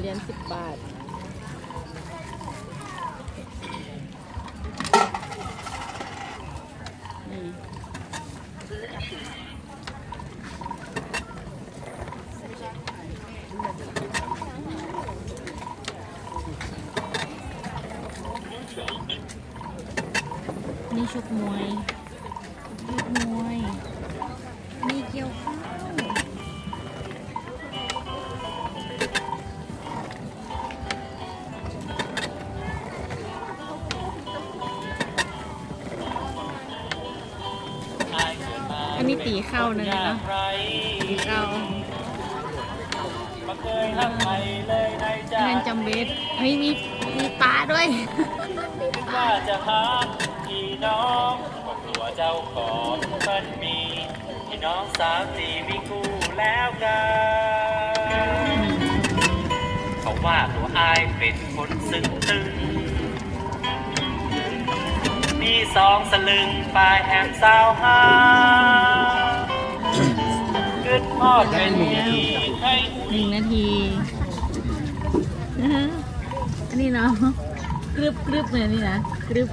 เหรียญสิบบาท นี่นี่ชุกมวยชุกมวย อันนี้ตีเข้านะเนี่ยเนาะตีเข้ามาเคยรักใครเลยในใจอันนั้นจำเบสเฮ้ยมีมีปลาด้วยว่าจะหาพี่น้องก็กลัวเจ้าของมันมีพี่น้องสามสี่มีคู่แล้วกันเขาว่าตัวอายเป็นคนซึ้งตึงมี สองสลึงปลายแหมสาวหาขึ้นทอดเป็นดีให้หนึ่งนาทีนะฮะอันนี้เนาะกรึบกรึบเลยนี่นะกรึบ